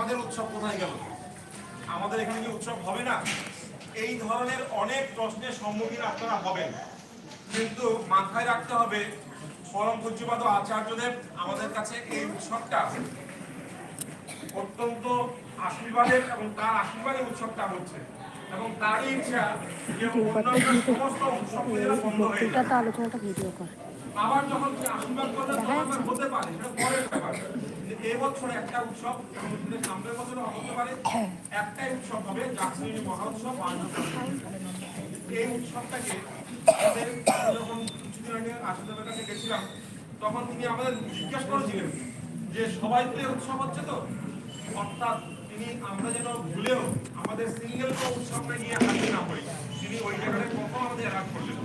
আমাদের উৎসব কোথায় গেল? আমাদের এখানে কি উৎসব হবে না? এই ধরনের অনেক প্রশ্নের সম্মুখীন আপনারা হবেন। কিন্তু মাথায় রাখতে হবে, পরম পূজ্যপাদ আচার্যদেব আমাদের কাছে এই উৎসবটা অত্যন্ত আশীর্বাদের এবং তার আশীর্বাদের উৎসবটা হচ্ছে। এবং তারই ইচ্ছা যে অন্যান্য সমস্ত উৎসবগুলো বন্ধ হয়ে আবার যখন আশীর্বাদ তখন হতে পারে, সেটা পরের ব্যাপার। একটা উৎসব সামনের হতে পারে উৎসব হবে জাকসিনী মহা উৎসব এই উৎসবটাকে যখন কিছুদিন আগে আশীর্বাদের কাছে গেছিলাম, তখন তিনি আমাদের জিজ্ঞেস করেছিলেন যে সবাই তো উৎসব হচ্ছে তো? অর্থাৎ তিনি আমরা যেন ভুলেও আমাদের সিঙ্গেল উৎসবটা নিয়ে হাজির না হই। তিনি ওই জায়গাটায় কখন আমাদের অ্যালার্ট করলেন।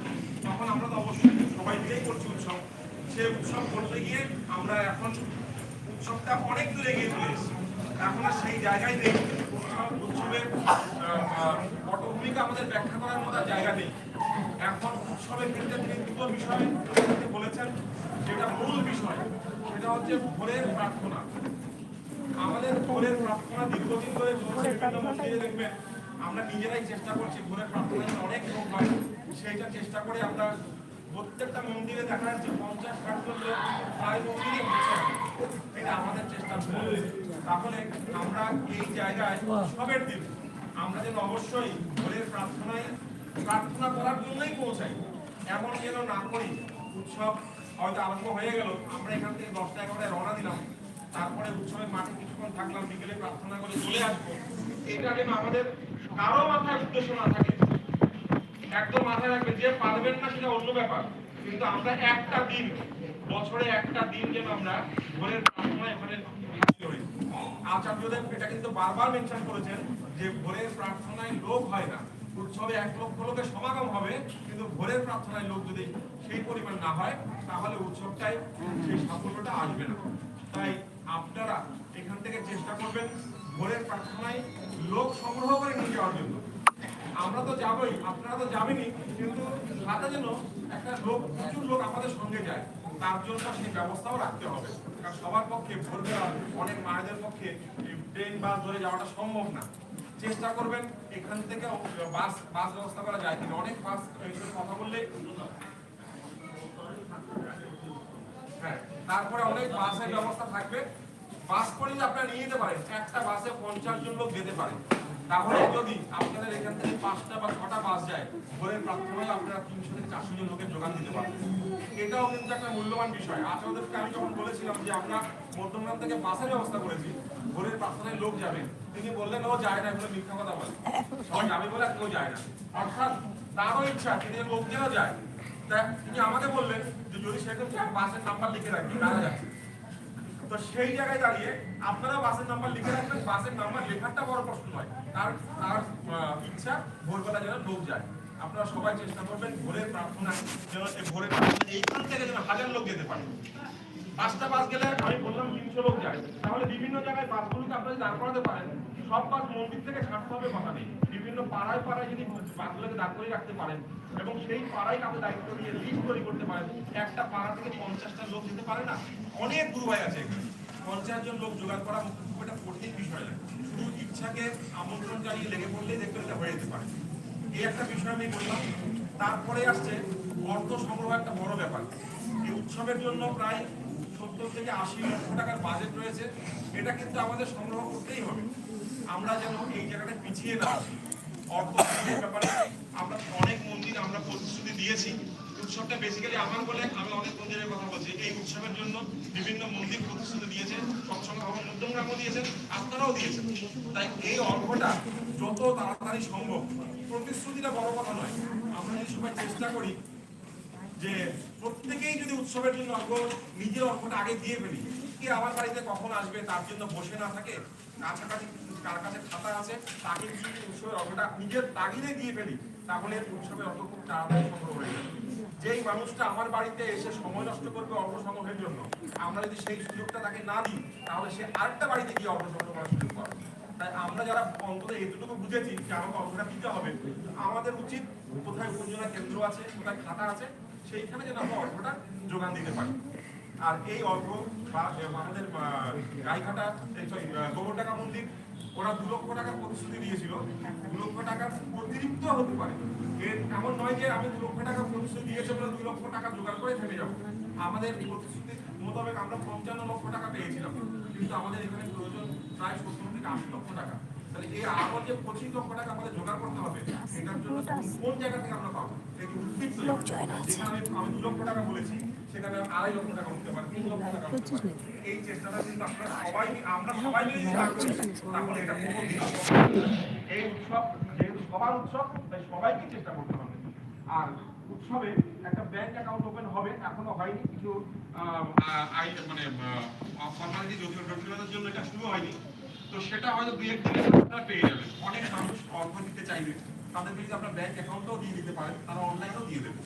তখন আমরা তো অবশ্যই সবাই করছি উৎসব। সে উৎসব করতে গিয়ে আমরা এখন উৎসবটা অনেক দূরে গিয়ে চলে এসেছি। এখন সেই জায়গায় নেই। উৎসবের পটভূমিকা আমাদের ব্যাখ্যা করার মতো জায়গা নেই। এখন উৎসবের ক্ষেত্রে তিনি দুটো বিষয় বলেছেন। যেটা মূল বিষয়, সেটা হচ্ছে ভোরের প্রার্থনা। আমাদের ভোরের প্রার্থনা দীর্ঘদিন ধরে চলছে দেখবেন। আমরা নিজেরাই চেষ্টা করছি, ভোরের প্রার্থনা অনেক লোক হয়, সেইটা চেষ্টা করে আমরা মন্দিরে দেখা যাচ্ছে পঞ্চাশ ষাট জন লোক প্রায় মন্দিরে এটা আমাদের চেষ্টা তাহলে আমরা এই জায়গায় উৎসবের দিন আমরা যেন অবশ্যই ভোরের প্রার্থনায় প্রার্থনা করার জন্যই পৌঁছাই। এমন যেন না করি, উৎসব হয়তো আরম্ভ হয়ে গেল, আমরা এখান থেকে দশটা এগারোটায় রওনা দিলাম। তারপরে উৎসবের মাঠে কিছুক্ষণ থাকলাম, বিকেলে প্রার্থনা করে চলে আসব। এটা যেন আমাদের কারও মাথায় উদ্দেশ্য না থাকে। একদম মাথায় রাখবে যে পারবেন না সেটা অন্য ব্যাপার। কিন্তু আমরা একটা দিন, বছরে একটা দিন যেন আমরা ভোরের প্রার্থনায় এখানে আচার্যদেব এটা কিন্তু বারবার মেনশন করেছেন যে ভোরের প্রার্থনায় লোক হয় না। উৎসবে এক লক্ষ লোকের সমাগম হবে, কিন্তু ভোরের প্রার্থনায় লোক যদি সেই পরিমাণ না হয়, তাহলে উৎসবটাই সেই সাফল্যটা আসবে না। তাই আপনারা এখান থেকে চেষ্টা করবেন ভোরের প্রার্থনায় লোক সংগ্রহ করে নিয়ে যাওয়ার জন্য। আমরা তো যাবই, আপনারা তো যাবেনই, কিন্তু সাথে যেন একটা লোক, প্রচুর লোক আমাদের সঙ্গে যায়, তার জন্য সেই ব্যবস্থাও রাখতে হবে। কারণ সবার পক্ষে ভোরবেলা অনেক মায়েদের পক্ষে ট্রেন, বাস ধরে যাওয়াটা সম্ভব না। চেষ্টা করবেন এখান থেকে বাস বাস ব্যবস্থা করা যায় কিনা। অনেক বাস কথা বললে হ্যাঁ তারপরে অনেক বাসের ব্যবস্থা থাকবে। বাস করে আপনারা নিয়ে যেতে পারেন। একটা বাসে পঞ্চাশ জন লোক যেতে পারে। তাহলে যদি আপনাদের এখান থেকে পাঁচটা বা ছটা বাস যায়, ভোরের প্রার্থনায় আপনারা তিনশো থেকে চারশো জন লোকের যোগান দিতে পারবেন। এটাও কিন্তু একটা মূল্যবান বিষয়। আজ আমি যখন বলেছিলাম যে আমরা মধ্যমগ্রাম থেকে বাসের ব্যবস্থা করেছি, ভোরের প্রার্থনায় লোক যাবে, তিনি বললেন, ও যায় না, এগুলো মিথ্যা কথা বলে। সবাই যাবে বলে কেউ যায় না। অর্থাৎ তারও ইচ্ছা, তিনি লোক যায়। তিনি আমাকে বললেন যে, যদি সেরকম বাসের নাম্বার লিখে রাখি কারা যাচ্ছে। তো সেই জায়গায় দাঁড়িয়ে আপনারা বাসের নাম্বার লিখে রাখবেন। বাসের নাম্বার লেখাটা বড় প্রশ্ন নয়। তার তার ইচ্ছা ভোরবেলা যেন লোক যায়। আপনারা সবাই চেষ্টা করবেন ভোরের প্রার্থনা যেন এই ভোরের এইখান থেকে যেন হাজার লোক যেতে পারে। পাঁচটা বাস গেলে আমি বললাম তিনশো লোক যায়। তাহলে বিভিন্ন জায়গায় বাসগুলোকে আপনারা দাঁড় করাতে পারেন, সব বাস মন্দির থেকে ছাড়তে হবে কথা নেই বিভিন্ন পাড়ায় পাড়ায় যদি বাসগুলোকে দাঁড় করে রাখতে পারেন এবং সেই পাড়ায় কাউকে দায়িত্ব নিয়ে লিস্ট তৈরি করতে পারেন একটা পাড়া থেকে পঞ্চাশটা লোক যেতে পারে না? অনেক গুরু ভাই আছে পঞ্চাশ জন লোক জোগাড় করা খুব একটা কঠিন বিষয় না। শুধু ইচ্ছাকে আমন্ত্রণ জানিয়ে লেগে পড়লেই দেখতে এটা হয়ে যেতে পারে। এই একটা বিষয় আমি বললাম। তারপরে আসছে অর্থ সংগ্রহ একটা বড় ব্যাপার। এই উৎসবের জন্য প্রায় সত্তর থেকে আশি লক্ষ টাকার বাজেট রয়েছে। এটা কিন্তু আমাদের সংগ্রহ করতেই হবে। আমরা যেন এই জায়গাটা পিছিয়ে না আসি। যত তাড়াতাড়ি সম্ভব, প্রতিশ্রুতিটা বড় কথা নয়। আমরা যদি সবাই চেষ্টা করি যে প্রত্যেকেই যদি উৎসবের জন্য অর্ঘ নিজের অর্ঘটা আগে দিয়ে ফেলি, কে আমার বাড়িতে কখন আসবে, তার জন্য বসে না থাকে কাছাকাছি কার কাছে খাতা আছে, তাকে যদি উৎসবের অর্ঘটা নিজের তাগিদে দিয়ে ফেলি, তাহলে উৎসবের অর্ঘ খুব তাড়াতাড়ি সংগ্রহ হয়ে যাবে। যেই মানুষটা আমার বাড়িতে এসে সময় নষ্ট করবে অর্ঘ সংগ্রহের জন্য, আমরা যদি সেই সুযোগটা তাকে না দিই, তাহলে সে আরেকটা বাড়িতে গিয়ে অর্ঘ সংগ্রহ করার সুযোগ পাবে। তাই আমরা যারা অন্তত এতটুকু বুঝেছি যে আমাকে অর্ঘটা দিতে হবে, আমাদের উচিত কোথায় উপজেলা কেন্দ্র আছে, কোথায় খাতা আছে, সেইখানে যেন আমরা অর্ঘটা যোগান দিতে পারি। আর এই অর্ঘ বা আমাদের গাইঘাটা গোবরডাঙ্গা মন্দির ওরা দু লক্ষ টাকা প্রতিশ্রুতি দিয়েছিল। দু লক্ষ টাকার অতিরিক্ত হতে পারে। এর এমন নয় যে আমি দু লক্ষ টাকা প্রতিশ্রুতি দিয়েছে বলে দুই লক্ষ টাকা জোগাড় করে থেমে যাব। আমাদের প্রতিশ্রুতি মোতাবেক আমরা পঞ্চান্ন লক্ষ টাকা পেয়েছিলাম। কিন্তু আমাদের এখানে প্রয়োজন প্রায় সত্তর থেকে আশি লক্ষ টাকা। তাহলে এই আরও যে পঁচিশ লক্ষ টাকা আমাদের জোগাড় করতে হবে এটার জন্য কোন জায়গা থেকে আমরা পাবো? আমি দু লক্ষ টাকা বলেছি সেখানে আড়াই লক্ষ টাকা উঠতে পারে তিন লক্ষ টাকা উঠতে পারে। এই চেষ্টাটা কিন্তু আপনারা সবাই আমরা সবাই মিলে যদি তাহলে এটা কোনো দিন সম্ভব না। এই উৎসব যেহেতু সবার উৎসব তাই সবাইকে চেষ্টা করতে হবে। আর উৎসবে একটা ব্যাংক অ্যাকাউন্ট ওপেন হবে এখনও হয়নি। কিছু মানে ফর্মালিটি জটিলতার জন্য এটা শুরু হয়নি। তো সেটা হয়তো দুই এক আপনারা পেয়ে যাবেন। অনেক মানুষ অর্থ দিতে চাইবে। তাদেরকে যদি আপনার ব্যাংক অ্যাকাউন্টও দিয়ে দিতে পারেন তারা অনলাইনেও দিয়ে দেবে।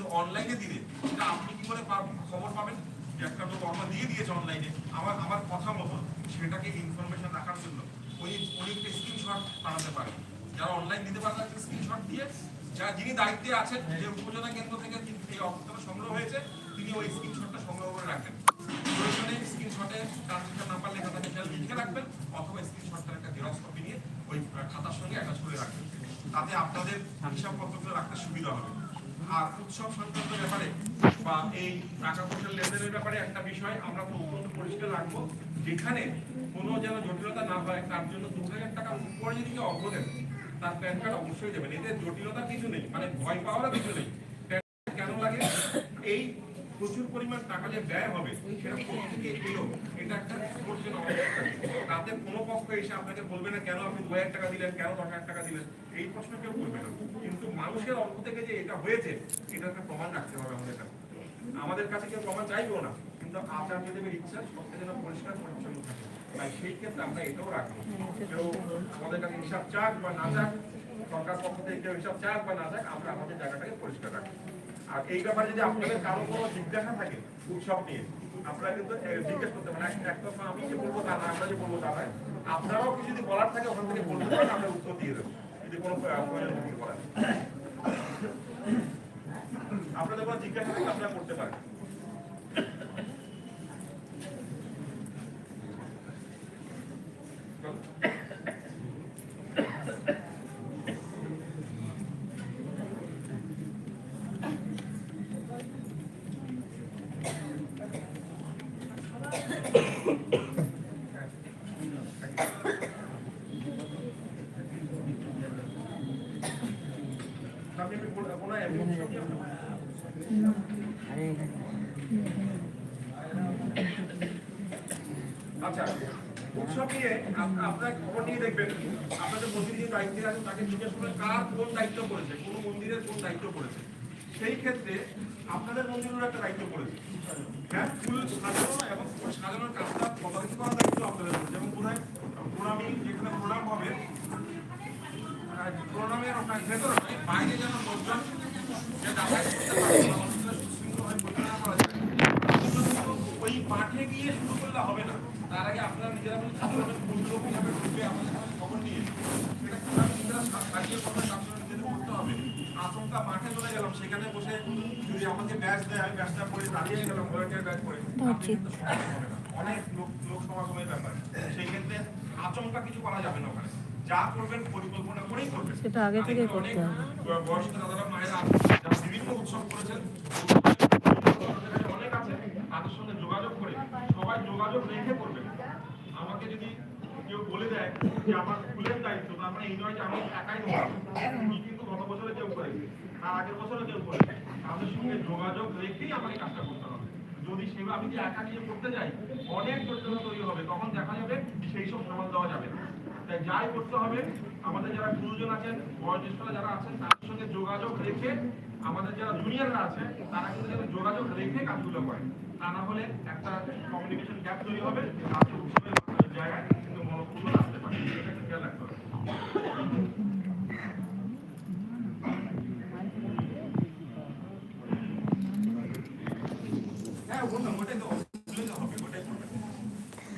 কিন্তু অনলাইনে দিলে, সেটা আপনি কি করে খবর পাবেন? একটা লোক অর্ডার দিয়ে দিয়েছে অনলাইনে আমার আমার কথা মতো সেটাকে ইনফরমেশন রাখার জন্য ওই উনি একটা স্ক্রিনশট বানাতে পারেন। যারা অনলাইন দিতে পারেন একটা স্ক্রিনশট দিয়ে যারা যিনি দায়িত্বে আছেন, যে উপজেলা কেন্দ্র থেকে এই অর্থটা সংগ্রহ হয়েছে, তিনি ওই স্ক্রিনশটটা সংগ্রহ করে রাখবেন প্রয়োজনে স্ক্রিনশটে ট্রানজেকশন নাম্বার লেখা থাকে, সেটা লিখে রাখবেন, অথবা স্ক্রিনশটটার একটা জেরক্স কপি নিয়ে ওই খাতার সঙ্গে অ্যাটাচ করে রাখবেন। তাতে আপনাদের হিসাবপত্রগুলো রাখতে সুবিধা হবে। আর উৎসব সংক্রান্ত ব্যাপারে বা এই টাকা পয়সার লেনদেনের ব্যাপারে একটা বিষয় আমরা অত্যন্ত পরিষ্কার রাখব। যেখানে কোনো যেন জটিলতা না হয়, তার জন্য দু হাজার টাকা উপরে যদি কেউ অগ্র দেন তার প্যান কার্ড অবশ্যই দেবেন। এতে জটিলতা কিছু নেই মানে ভয় পাওয়ারও কিছু নেই প্যান কার্ড কেন লাগে এই প্রচুর পরিমাণ টাকা যে ব্যয় হবে, সেটা প্রত্যেকে এলো এটা একটা করছেন তাতে কোনো পক্ষ এসে আপনাকে বলবে না, কেন আপনি দু হাজার টাকা দিলেন, কেন দশ হাজার টাকা দিলেন? এই প্রশ্ন কেউ করবে না। কিন্তু মানুষের অর্থ থেকে যে এটা হয়েছে, এটা একটা প্রমাণ রাখতে হবে আমাদের কাছে। আমাদের কাছে কেউ প্রমাণ চাইবেও না, কিন্তু আচার্যদেবের ইচ্ছা সবটা যেন পরিষ্কার পরিচ্ছন্ন থাকে। তাই সেই ক্ষেত্রে আমরা এটাও রাখব। কেউ আমাদের কাছে হিসাব চাক বা না চাক, সরকার পক্ষ থেকে কেউ হিসাব চাক বা না চাক, আমরা আমাদের জায়গাটাকে পরিষ্কার রাখব। আর এই ব্যাপারে যদি আপনাদের কারও কোনো জিজ্ঞাসা থাকে উৎসব নিয়ে আপনারা কিন্তু জিজ্ঞেস করতে পারেন আমি যে বলব তা আমরা যে বলব তা নয়। আপনারাও কিছু যদি বলার থাকে, ওখান থেকে বলতে পারেন, আমরা উত্তর দিয়ে দেবো। যদি কোনো আপনাদের কোনো জিজ্ঞাসা থাকে আপনারা করতে পারেন আপনি কি কোনো কোনো এমনি উৎসব নিয়ে আচ্ছা উৎসব নিয়ে আপ- আপনারা খবর নিয়ে দেখবেন, আপনাদের মন্দির যে দায়িত্বে আছে তাকে জিজ্ঞেস করবেন কার কোন দায়িত্ব পড়েছে কোন মন্দিরের কোন দায়িত্ব পড়েছে সেই ক্ষেত্রে আপনাদের মন্দিরের একটা দায়িত্ব পড়েছে হ্যাঁ? ফুল সাজানো এবং ফুল সাজানোর কাজটা তদারকি করার দায়িত্ব আপনাদের পড়েছে। যেমন কোথায় প্রণামী যেখানে প্রণাম হবে প্রণামের আপনার ভেতরে বাইরে যেন লোকজন ওই মাঠে গিয়ে শুরু করলে হবে না। তার আগে আপনারা নিজেরা ঢুকবে আমাদের খবর নিয়ে সেটা কীভাবে নিজেরা সা- সাজিয়ে কথা সামনে নিজেদের করতে হবে আচমকা গেলাম সেখানে বসে যদি আমাকে ব্যাচ দেয় আমি ব্যাচটা পরে দাঁড়িয়ে গেলাম ভলেন্টিয়ার ব্যাচ না। অনেক লোক লোক সমাগমের ব্যাপার। সেই ক্ষেত্রে আচমকা কিছু করা যাবে না ওখানে। যা করবেন পরিকল্পনা করেই করবেন। সেটা আগে থেকে করতে হবে। বয়স্ক দাদারা মায়েরা যারা বিভিন্ন উৎসব করেছেন অনেক আছে। তাদের সঙ্গে যোগাযোগ করে সবাই যোগাযোগ রেখে করবেন। আমাকে যদি কেউ বলে দেয় যে আমার ফুলের দায়িত্ব তার মানে এই নয় যে আমি একাই নেব গত বছরে কেউ করেছে তার আগের বছরে কেউ করেছে তাদের সঙ্গে যোগাযোগ রেখেই আমাকে কাজটা করতে হবে। যদি সেবা আমি একা নিয়ে করতে যাই, অনেক জটিলতা তৈরি হবে। তখন দেখা যাবে সেই সব সামাল দেওয়া যাবে তাই যাই করতে হবে, আমাদের যারা গুরুজন আছেন, বয়োজ্যেষ্ঠরা যারা আছেন, তাদের সঙ্গে যোগাযোগ রেখে আমাদের যারা জুনিয়ররা আছে, তারা কিন্তু যেন যোগাযোগ রেখে কাজগুলো করে তা না হলে একটা কমিউনিকেশন গ্যাপ তৈরি হবে জায়গায় কিন্তু মনোপুর আসতে পারে এটা একটু খেয়াল রাখতে হবে হ্যাঁ বললাম ওটাই তো অসুবিধা হবে ওটাই করবেন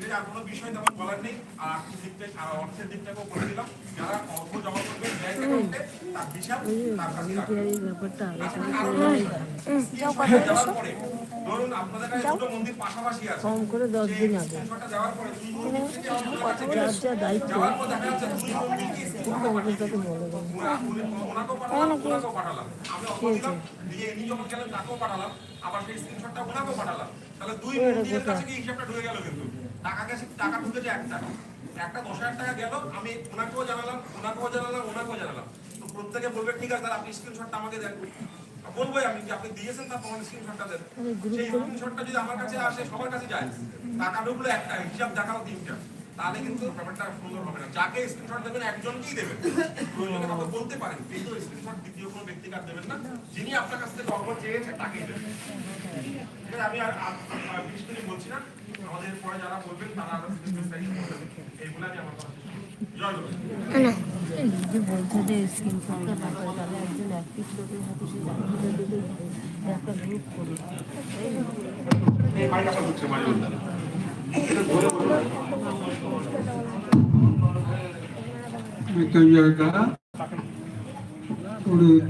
এর আর কোনো বিষয় তেমন বলার নেই আর আর্থিক দিক থেকে আর অর্থের দিকটাকেও বলে দিলাম। যারা অর্থ জমা করবেন ব্যাংক অ্যাকাউন্টে তার হিসাব তার কাছে রাখবেন এই ব্যাপারটা আলোচনা আরও করে যাওয়ার পরে ধরুন আপনাদের কাছে দুটো মন্দির পাশাপাশি আছে। কম করে দশ দিন আগে। যাওয়ার পরে দুই মন্দির থেকে আপনার কাছে যার যা দায়িত্ব। যাওয়ার পর দেখা যাচ্ছে দুই মন্দিরকে স্ক্রিনশটটা আমাদের সাথে বলে দেবো ওনা- পাঠালাম। ওনাকেও পাঠালাম আমি অল্প দিলাম দিয়ে ইনি যখন গেলেন তাকেও পাঠালাম আবার সেই স্ক্রিনশটটা ওনাকেও পাঠালাম। তাহলে দুই মন্দিরের কাছে কি হিসাবটা ঢুকে গেল কিন্তু। টাকা গেছে টাকা ঢুকেছে একটা। একটা দশ হাজার টাকা গেল আমি ওনাকেও জানালাম ওনাকেও জানালাম ওনাকেও জানালাম। তো প্রত্যেকে বলবে ঠিক আছে আপনি স্ক্রিনশটটা আমাকে দেন। বলবোই আমি যে আপনি দিয়েছেন তার প্রমাণ স্ক্রিনশটটা দেন? সেই স্ক্রিনশটটা যদি আমার কাছে আসে সবার কাছে যায় টাকা ঢুকলো একটা হিসাব দেখাল তিনটা। তাহলে কিন্তু ব্যাপারটা সুন্দর হবে না। যাকে স্ক্রিনশট দেবেন একজনকেই দেবেন। প্রয়োজনে বলতে পারেন কিন্তু স্ক্রিনশট দ্বিতীয় কোনো ব্যক্তিকে আর দেবেন না যিনি আপনার কাছ থেকে অর্ডার চেয়েছে তাকেই দেবেন। আমি আর বিশেষ করে বলছি না। আমাদের পরে আমি আমার কথা জয় যে যে তাহলে একজন অ্যাক্টিভ লোকের হাতে একটা গ্রুপ করে এই মাইকটা হচ্ছে মাইক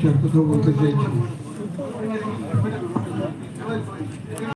একটা কথা বলতে চাইছেন